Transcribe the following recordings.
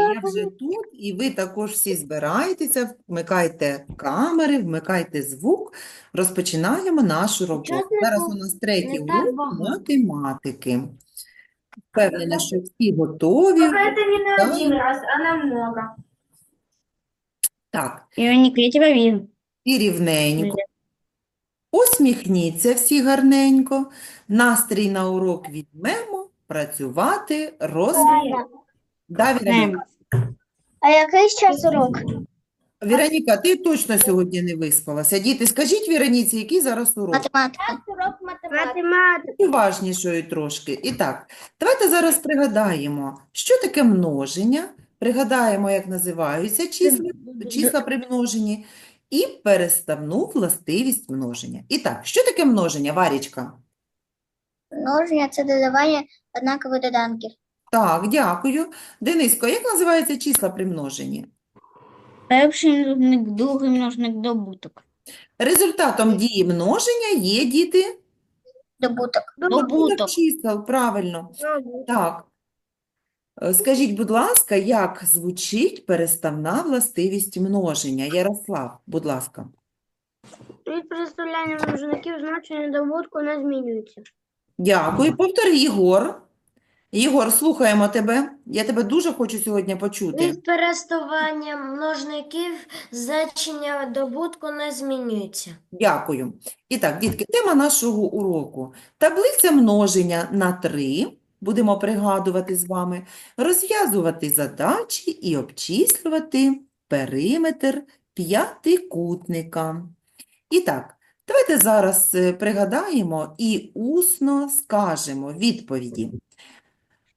Я вже тут, і ви також всі збираєтеся, вмикайте камери, вмикайте звук. Розпочинаємо нашу роботу. Зараз у нас третій урок математики. Впевнена, що всі готові. Только не один раз, а на много. Так, я і рівненько. Усміхніться всі гарненько. Настрій на урок візьмемо, працювати, розвивати. Да, Віроніка? А який час урок? Віроніка, ти точно сьогодні не виспалася. Діти, скажіть Віроніці, який зараз урок? Математика. Урок математики. Уважнішою трошки. І так, давайте зараз пригадаємо, що таке множення, пригадаємо, як називаються числа, числа при множенні, і переставну властивість множення. І так, що таке множення, Варічка? Множення – це додавання однакових доданків. Так, дякую. Дениско, як називаються числа при множенні? Перший множник, другий множник, добуток. Результатом дії множення є діти Добуток. добуток Добуток. чисел, правильно. Так. Е, Скажіть, будь ласка, як звучить переставна властивість множення? Ярослав, будь ласка. Від представляння множників значення добутку не змінюється. Дякую. Повтори, Єгор. Єгор, слухаємо тебе. Я тебе дуже хочу сьогодні почути. Від переставання множників значення добутку не змінюється. Дякую. І так, дітки, тема нашого уроку. Таблиця множення на 3. Будемо пригадувати з вами, розв'язувати задачі і обчислювати периметр п'ятикутника. І так, давайте зараз е, пригадаємо і усно скажемо відповіді.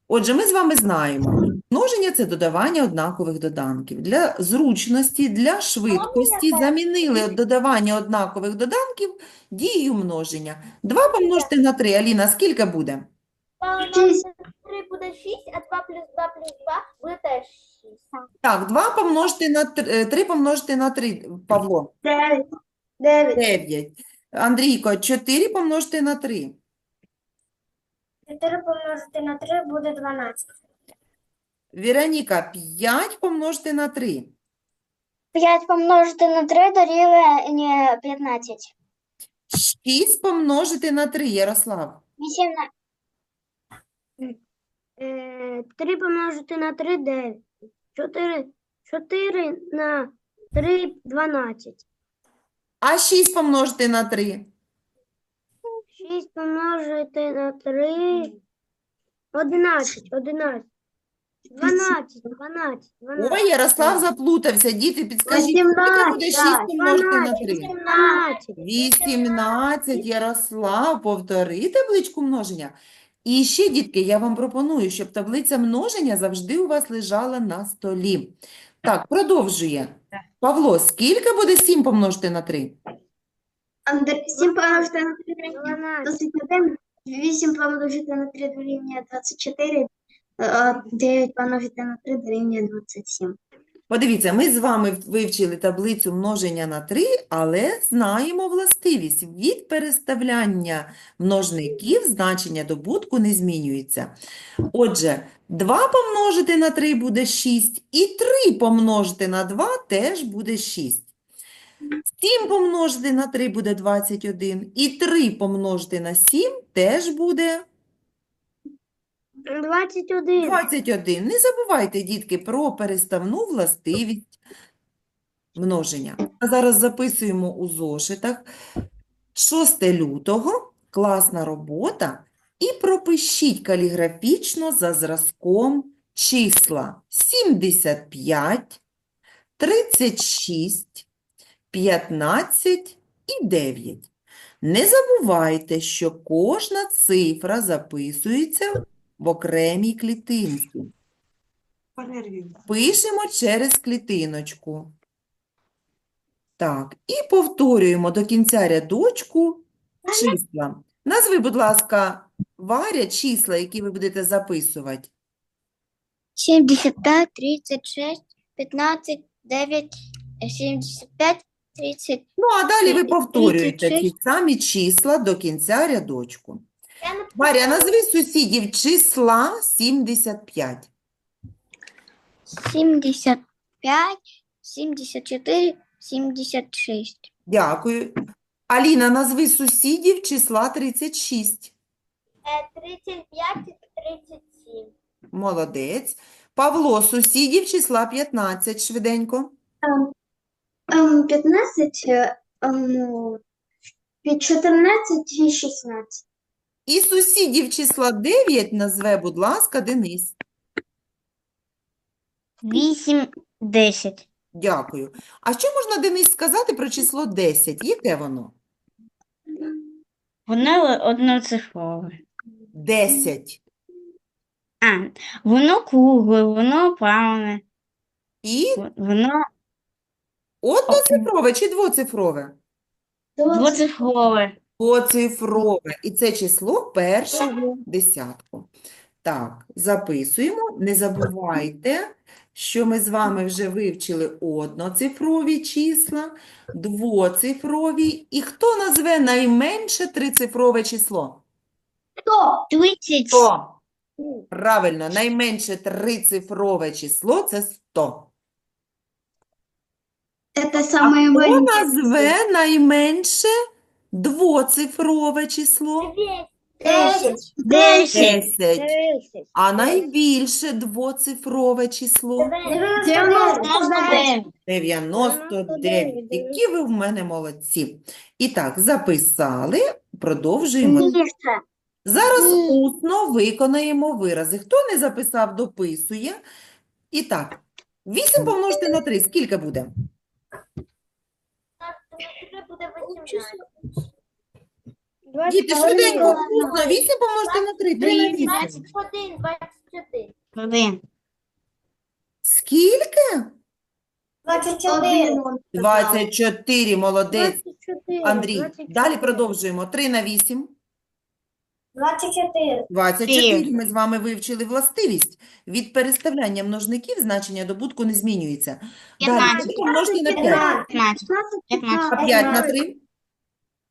Отже, ми з вами знаємо, множення – це додавання однакових доданків. Для зручності, для швидкості замінили додавання однакових доданків дією множення. 2 помножити на 3. Аліна, скільки буде? 3 буде 6, а 2 плюс 2 плюс 2 буде теж 6. Так, 2 помножити на 3, 3 помножити на 3, Павло. 9. 9. 9. Андрійко, 4 помножити на 3. 4 помножити на 3 буде 12. Віроніка, 5 помножити на 3. 5 помножити на 3 дорівнює 15. 6 помножити на 3, Ярослав. 18. 3 помножити на 3 – 9. 4, 4 на 3 – 12. А 6 помножити на 3. 6 помножити на 3 – 11. 11. 12, 12, 12. Ой, Ярослав заплутався. Діти, підскажіть, скільки буде 6 помножити на 3? 18. 18, Ярослав, повтори табличку множення. І ще, дітки, я вам пропоную, щоб таблиця множення завжди у вас лежала на столі. Так, продовжує. Павло, скільки буде 7 помножити на 3? 7 помножити на 3 21. 8 помножити на 3 дорівнює 24. 9 помножити на 3 дорівнює 27. Подивіться, ми з вами вивчили таблицю множення на 3, але знаємо властивість. Від переставляння множників значення добутку не змінюється. Отже, 2 помножити на 3 буде 6, і 3 помножити на 2 теж буде 6. 7 помножити на 3 буде 21, і 3 помножити на 7 теж буде 21. 21. Не забувайте, дітки, про переставну властивість множення. А зараз записуємо у зошитах 6 лютого, класна робота, і пропишіть каліграфічно за зразком числа 75, 36, 15 і 9. Не забувайте, що кожна цифра записується в окремій клітинці. Пишемо через клітиночку. Так, і повторюємо до кінця рядочку числа. Назви, будь ласка, Варя, числа, які ви будете записувати. 75, 36, 15, 9, 75, 30. Ну, а далі ви повторюєте ці 36. самі числа до кінця рядочку. Варя, назви сусідів числа 75. 75, 74, 76. Дякую. Аліна, назви сусідів числа 36. 35 і 37. Молодець. Павло, сусідів числа 15. Швиденько. Ем, 15, е, ем, під 14 і 16. І сусідів числа 9 назве, будь ласка, Денис. 8, 10. Дякую. А що можна, Денис, сказати про число 10? Яке воно? Воно одноцифрове. 10. А, воно кругле, воно правне, І воно одноцифрове чи двоцифрове? двоцифрове. Двоцифрове. І це число першого десятку. Так, записуємо. Не забувайте, що ми з вами вже вивчили одноцифрові числа, двоцифрові. І хто назве найменше трицифрове число? Хто? 30. Сто. Правильно, найменше трицифрове число – це 100. Це саме Хто назве найменше двоцифрове число? 10. 10. 10. А найбільше двоцифрове число? 99. 99. Які ви в мене молодці. І так, записали, продовжуємо. Зараз усно виконаємо вирази. Хто не записав, дописує. І так, 8 помножити на 3, скільки буде? буде 18. Діти, швиденько, усно, 8 помножити на 3, 3 на 8. 21, 21. Один. Скільки? 24. 24, молодець. 24, Андрій, 24. далі продовжуємо. 3 на 8. 24. 24. Ми з вами вивчили властивість. Від переставляння множників значення добутку не змінюється. Далі, 15. 3 помножити на 5. 15. 15. 5 на 3?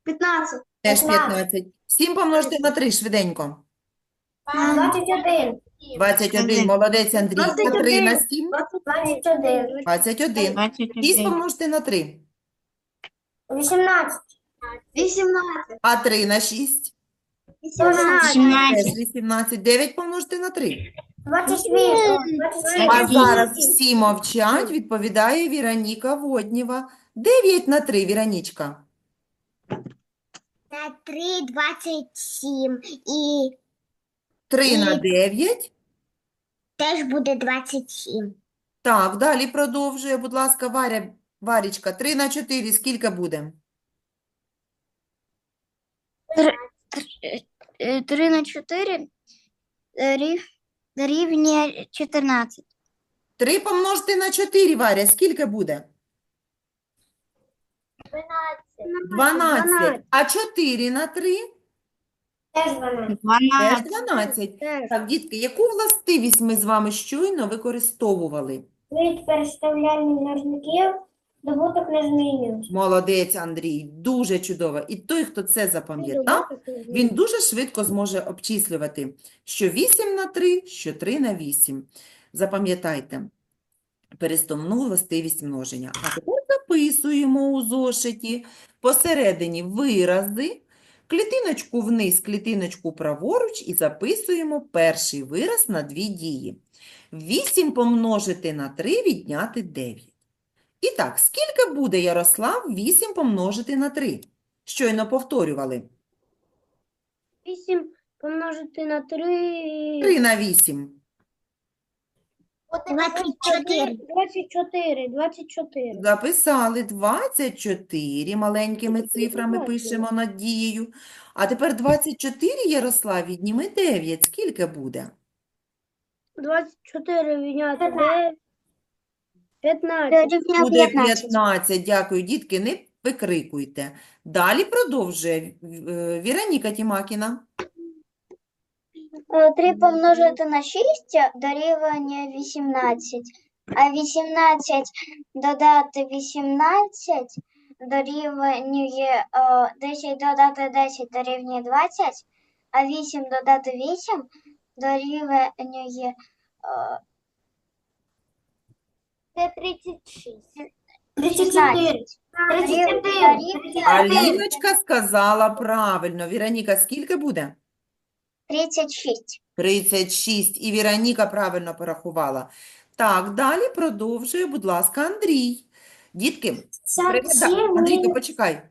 15. Теж 15. 7 помножити на 3, швиденько. 21. 21, молодець, Андрій. А 3 на 7? 21. 21. 6 21. помножити на 3. 18. 18. А 3 на 6? 18. 17. Теж 18. 9 помножити на 3. 28. А зараз всі мовчать, відповідає Віроніка Воднєва. 9 на 3, Віронічка. На 3, 27. І 3 на 9. теж буде 27. Так, далі продовжує, будь ласка, Варя, Варічка. 3 на 4, скільки буде? 3 на 4 рівня 14. 3 помножити на 4, Варя, скільки буде? 12. 12. А 4 на 3? Теж 12. Теж 12. 12. Теж. Так, дітки, яку властивість ми з вами щойно використовували? Від переставляння множників добуток не змінюється. Молодець, Андрій, дуже чудово. І той, хто це запам'ятав, він дуже швидко зможе обчислювати, що 8 на 3, що 3 на 8. Запам'ятайте переставну властивість множення. А тепер записуємо у зошиті посередині вирази, клітиночку вниз, клітиночку праворуч і записуємо перший вираз на дві дії. 8 помножити на 3 відняти 9. І так, скільки буде, Ярослав, 8 помножити на 3? Щойно повторювали. 8 помножити на 3. 3 на 8. 24. 24, 24. Записали 24 маленькими цифрами пишемо над дією. А тепер 24, Ярослав, відніми 9. Скільки буде? 24 відняти 9. 15. Буде 15. Дякую, дітки, не викрикуйте. Далі продовжує е, Віроніка Тімакіна. 3 помножити на 6 дорівнює 18. А 18 додати 18 дорівнює, о, 10 додати 10 дорівнює 20. а 8 додати 8 дорівнює е, 36. 16. 34. Аліночка сказала правильно. Віроніка, скільки буде? 36. 36. І Віроніка правильно порахувала. Так, далі продовжує, будь ласка, Андрій. Дітки, пригада- Андрійко, почекай.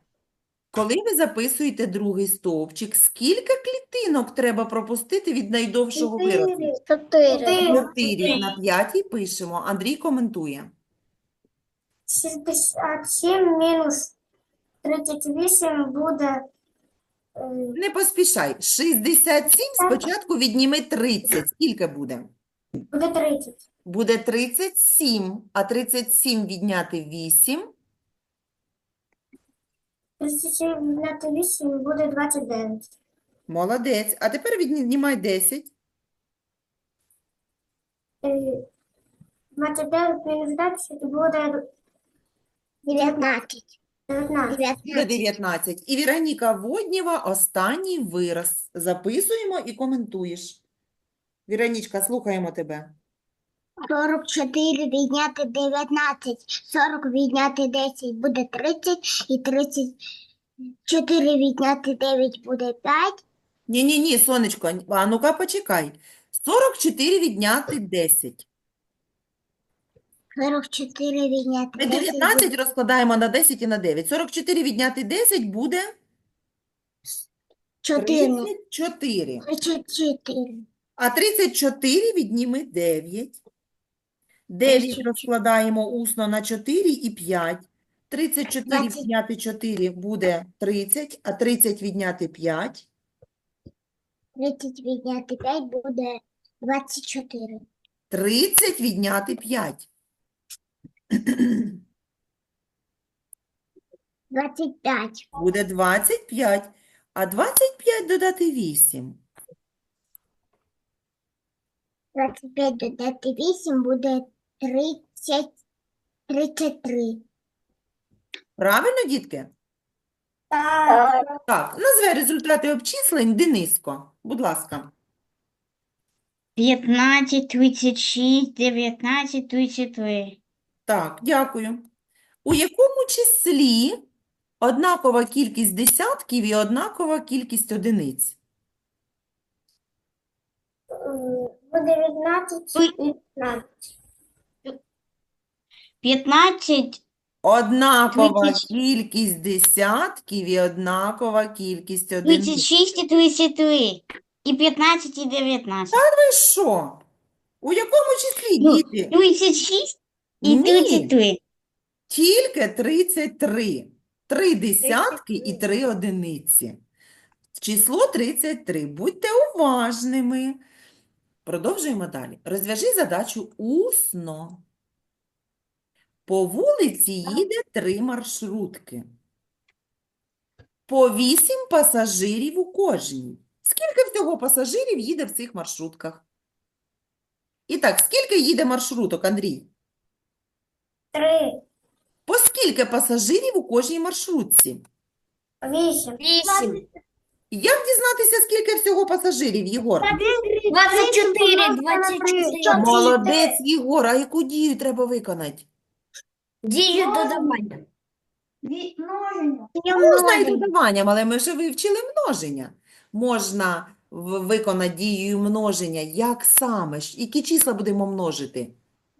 Коли ви записуєте другий стовпчик, скільки клітинок треба пропустити від найдовшого виразу? 4. Чотири. На п'ятій пишемо. Андрій коментує. 67 мінус 38 буде Не поспішай. 67 спочатку відніми 30. Скільки буде? буде 30. Буде 37, а 37 відняти 8 37 відняти 8 буде 29. Молодець. А тепер віднімай 10. Е, 29 мінус 10 буде 19. 19. 19. І Віроніка Воднєва останній вираз. Записуємо і коментуєш. Віронічка, слухаємо тебе. 44 відняти 19, 40 відняти 10 буде 30, і 34 відняти 9 буде 5, Ні-ні-ні, сонечко, а ну-ка почекай. 44 відняти 10. 44 відняти Ми 10 19 розкладаємо на 10 і на 9. 44 відняти 10 буде 14, 34. 34, А 34 відніми 9. 9 розкладаємо усно на 4 і 5. 34 Двадцять. відняти 4 буде 30, а 30 відняти 5 30 відняти 5 буде 24. 30 відняти 5. 25. Буде 25. А 25 додати 8. 25 додати 8 буде 30, 33. Правильно, дітки? Так. Так, назве результати обчислень Дениско. Будь ласка. 15, 36, 19, 33. Так, дякую. У якому числі однакова кількість десятків і однакова кількість одиниць? Буде 19 і 15. 15, Однакова Тридцять. кількість десятків і однакова кількість одиниць. 36 і 33. І 15 і 19. Ви що? У якому числі, Ну, діти? 36 і Ні. 33. Тільки 33. Три десятки і три одиниці. Число 33. Будьте уважними. Продовжуємо далі. Розв'яжи задачу усно. По вулиці їде три маршрутки. По вісім пасажирів у кожній. Скільки всього пасажирів їде в цих маршрутках? І так, скільки їде маршруток, Андрій? 3, По скільки пасажирів у кожній маршрутці? 8. 8. Як дізнатися, скільки всього пасажирів, Єгор? 24, 24. Молодець, Єгор, а яку дію треба виконати? Дію додавання. Можна і додаванням, але ми вже вивчили множення. Можна в- виконати дією множення. Як саме? Ж- Які числа будемо множити?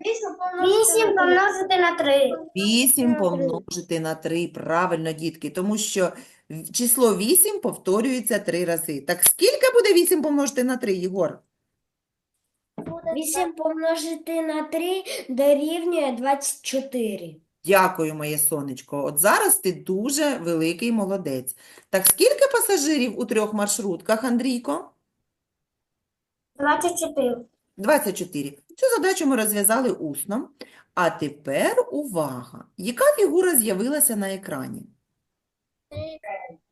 8 помножити на 3. 8 помножити на 3. Правильно, дітки, тому що в- число 8 повторюється 3 рази. Так скільки буде 8 помножити на 3, Єгор? 8 помножити на 3 дорівнює 24. Дякую, моє сонечко. От зараз ти дуже великий молодець. Так скільки пасажирів у трьох маршрутках, Андрійко? 24. 24. Цю задачу ми розв'язали усно. А тепер увага. Яка фігура з'явилася на екрані?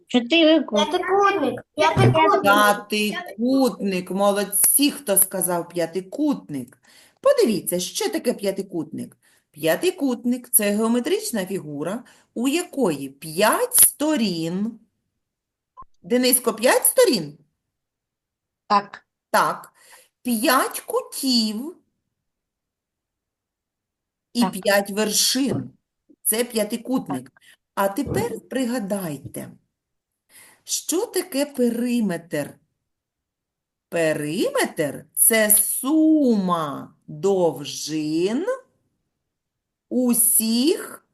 П'ятикутник. П'ятикутник. П'ятикутник. Молодці, хто сказав п'ятикутник. Подивіться, що таке п'ятикутник. П'ятикутник – це геометрична фігура, у якої 5 сторін. Дениско, 5 сторін? Так. Так. П'ять кутів і Так. п'ять вершин. Це п'ятикутник. А тепер пригадайте, що таке периметр? Периметр – це сума довжин усіх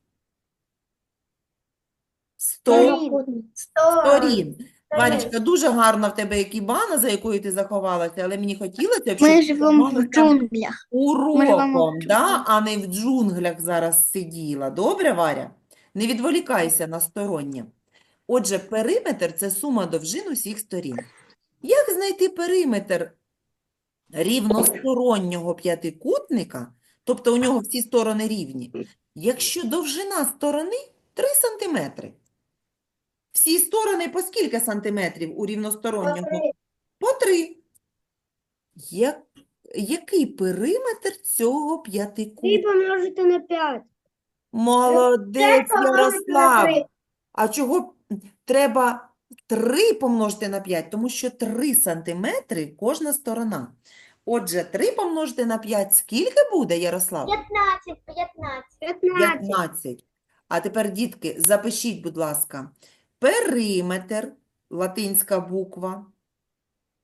сторін. Сторін. Варічка, дуже гарна в тебе екібана, за якою ти заховалася, але мені хотілося, б, щоб Ми ти живемо в займалася джунглях. уроком, в да? А не в джунглях зараз сиділа. Добре, Варя? Не відволікайся на стороннє. Отже, периметр – це сума довжин усіх сторін. Як знайти периметр рівностороннього п'ятикутника, тобто у нього всі сторони рівні, якщо довжина сторони 3 сантиметри? Всі сторони по скільки сантиметрів у рівностороннього? По 3. Як, який периметр цього Три п'ятикутника? помножити на п'ять. Молодець, помножити на Ярослав. три. А чого треба 3 помножити на 5? Тому що 3 сантиметри кожна сторона. Отже, 3 помножити на 5 скільки буде, Ярослав? 15, 15. П'ятнадцять. 15. А тепер, дітки, запишіть, будь ласка, периметр, латинська буква,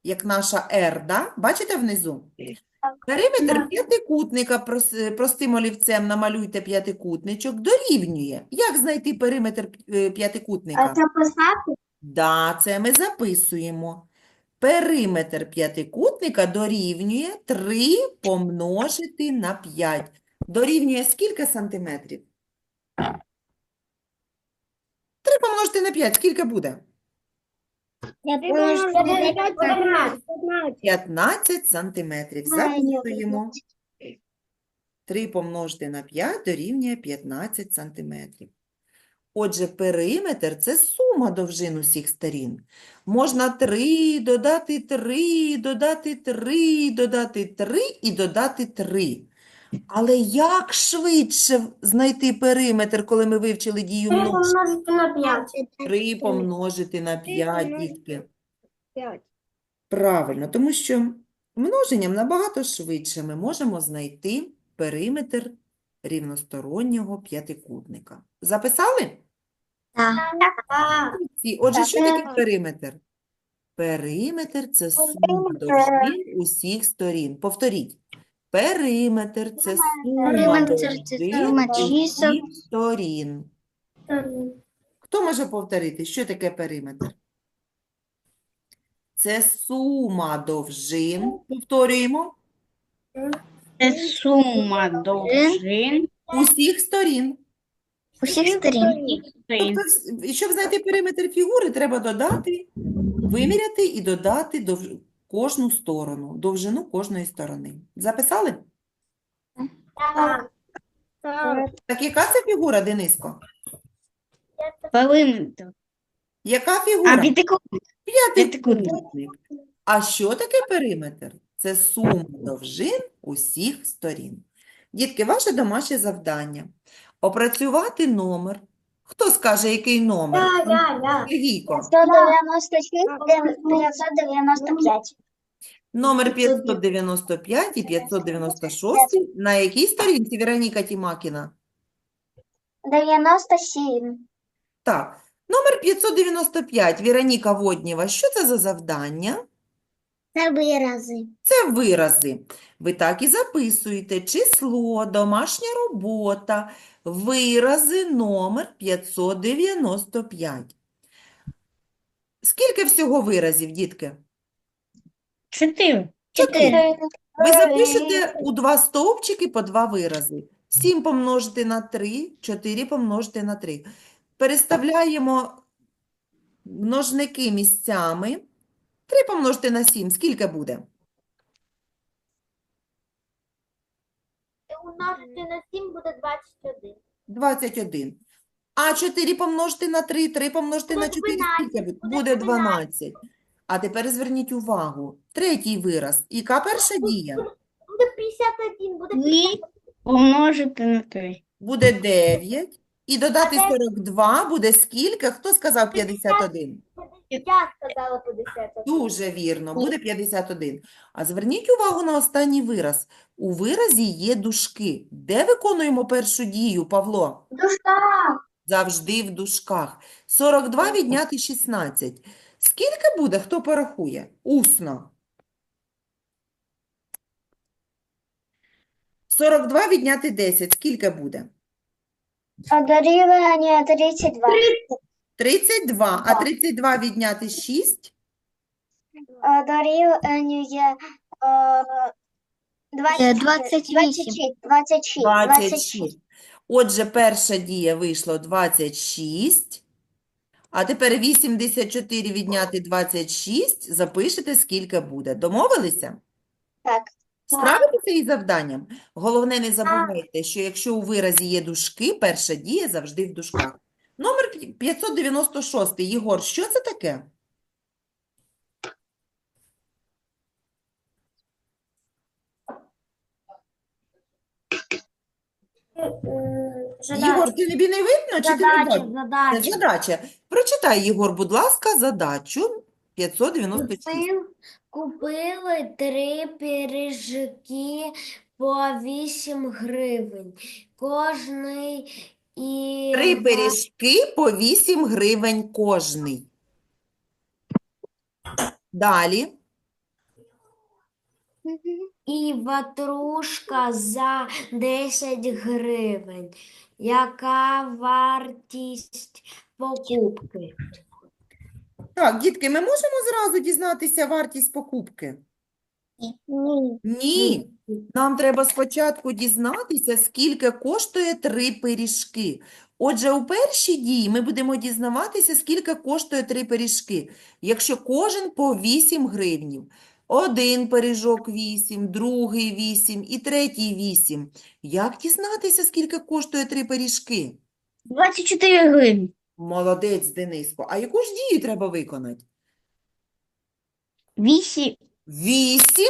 як наша R, да? Бачите внизу? Периметр п'ятикутника простим олівцем намалюйте п'ятикутничок, дорівнює. Як знайти периметр е, п'ятикутника? А це писати? Да, це ми записуємо. Периметр п'ятикутника дорівнює 3 помножити на 5. Дорівнює скільки сантиметрів? 3 помножити на 5, скільки буде? Три помножити на п'ять. П'ятнадцять. П'ятнадцять. 15 сантиметрів. Записуємо. 3 помножити на 5 дорівнює 15 сантиметрів. Отже, периметр – це сума довжин усіх сторін. Можна 3, додати 3, додати 3, додати 3 і додати 3. Але як швидше знайти периметр, коли ми вивчили дію Три множення? помножити на п'ять. 3 помножити на 5, дітки. Правильно, тому що множенням набагато швидше ми можемо знайти периметр рівностороннього п'ятикутника. Записали? Так. Молодці. Отже, що таке периметр? Периметр – це сума довжин усіх сторін. Повторіть. Периметр – це сума Периметр це довжин сума усіх чисел. сторін. Хто може повторити, що таке периметр? Це сума довжин. Повторюємо. Це сума довжин Усіх сторін. Усіх сторін. сторін. Тобто, щоб знайти периметр фігури, треба додати, виміряти і додати дов... кожну сторону, довжину кожної сторони. Записали? Так. Яка це фігура, Дениско? Периметр. Яка А фігура? п'ятикутник. П'ятикутник. А що таке периметр? Це сума довжин усіх сторін. Дітки, ваше домашнє завдання – опрацювати номер. Хто скаже, який номер? Я, я. Сергійко. 196, 995. Номер 595 і 596. На якій сторінці Вероніка Тімакіна? 97. Так, номер 595, Вероніка Воднєва. Що це за завдання? Це вирази. Це вирази. Ви так і записуєте. Число, домашня робота, вирази, номер 595. Скільки всього виразів, дітки? Чотири. Чотири. Ви запишете у два стовпчики по два вирази. 7 помножити на 3, 4 помножити на 3. Переставляємо множники місцями. 3 помножити на 7. Скільки буде? Умножити на 7 буде 21. 21. А 4 помножити на 3, 3 помножити на Буде 4, скільки буде? буде Буде 12. А тепер зверніть увагу. Третій вираз. Яка перша дія? Буде 51, буде Ні. 51. Помножити на три. Буде 9. І додати А де- 42 буде скільки? Хто сказав 51? Я сказала 51. Дуже вірно, буде 51. А зверніть увагу на останній вираз. У виразі є дужки. Де виконуємо першу дію, Павло? Дужка. Завжди в дужках. 42 відняти 16. Скільки буде, хто порахує? Усно. 42 відняти 10. Скільки буде? Дорівнює 32. 32. А 32 відняти 6? Дорівнює е, 20 28. 26. 26. 26. Отже, перша дія вийшло 26. А тепер 84 відняти 26. Запишете, скільки буде. Домовилися? Так. Справитеся із завданням? Головне, не забувайте, що якщо у виразі є дужки, перша дія завжди в дужках. Номер пі- 596. Єгор, що це таке? Єгор, ти тобі не видно, чи ти не бачиш? Це задача. задача. Прочитай, Єгор, будь ласка, задачу 596. Купив, купили три пиріжки по 8 гривень. Кожний і Три пиріжки по 8 гривень кожний. Далі. і ватрушка за 10 гривень. Яка вартість покупки? Так, дітки, ми можемо зразу дізнатися вартість покупки? Ні. Ні. Нам треба спочатку дізнатися, скільки коштує три пиріжки. Отже, у першій дії ми будемо дізнаватися, скільки коштує три пиріжки. Якщо кожен по 8 гривнів. Один пиріжок 8, другий 8 і третій 8. Як дізнатися, скільки коштує три пиріжки? 24 гривні. Молодець, Дениско. А яку ж дію треба виконати? 8 8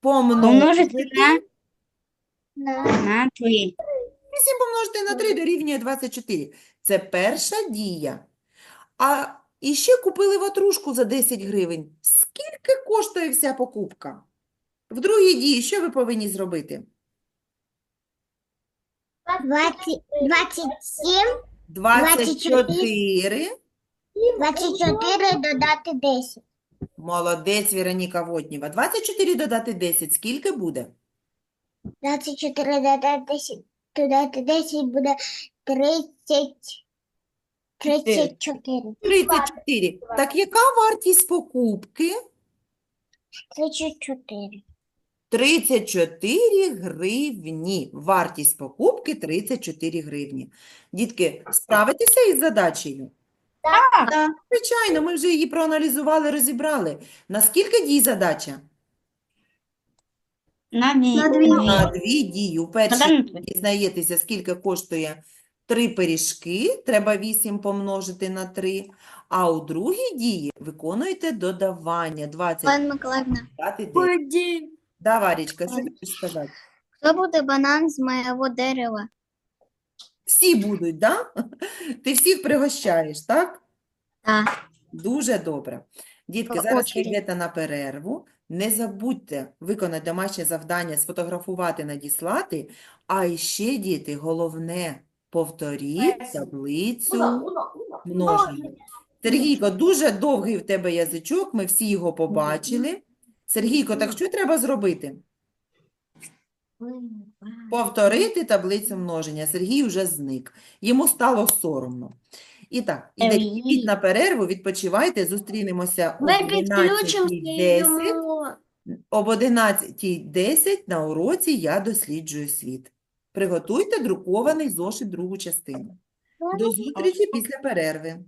помножити помножити на, На. на 3. 8 помножити на 3 дорівнює 24. Це перша дія. А іще купили ватрушку за 10 гривень. Скільки коштує вся покупка? В другій дії що ви повинні зробити? 20, 27, 24. 24 додати 10. Молодець, Віроніка Воднєва. 24 додати 10. Скільки буде? 24 додати 10, додати 10 буде 30, 34. 34. Так яка вартість покупки? 34. 34 гривні. Вартість покупки 34 гривні. Дітки, справитеся із задачею? Так. Звичайно, ми вже її проаналізували, розібрали. Наскільки дій задача? На 2. На дві. На дві дії. У першій Та-дам. дізнаєтеся, скільки коштує три пиріжки, треба 8 помножити на 3. А у другій дії виконуєте додавання 20 Пан Миколаївна, додати 10. Да, Варічка, що хочеш сказати? хто буде банан з моєго дерева? Всі будуть, да? Ти всіх пригощаєш, так? Так. Дуже добре. Дітки, По зараз очереді. йдете на перерву. Не забудьте виконати домашнє завдання, сфотографувати, надіслати. А ще, діти, головне, повторіть таблицю множення. Сергійко, дуже довгий в тебе язичок, ми всі його побачили. Сергійко, так що треба зробити? Повторити таблицю множення. Сергій вже зник. Йому стало соромно. І так, ідіть на перерву, відпочивайте, зустрінемося о Ми підключимося 11.10. йому. Об 11.10 на уроці «Я досліджую світ». Приготуйте друкований зошит другу частину. До зустрічі після перерви.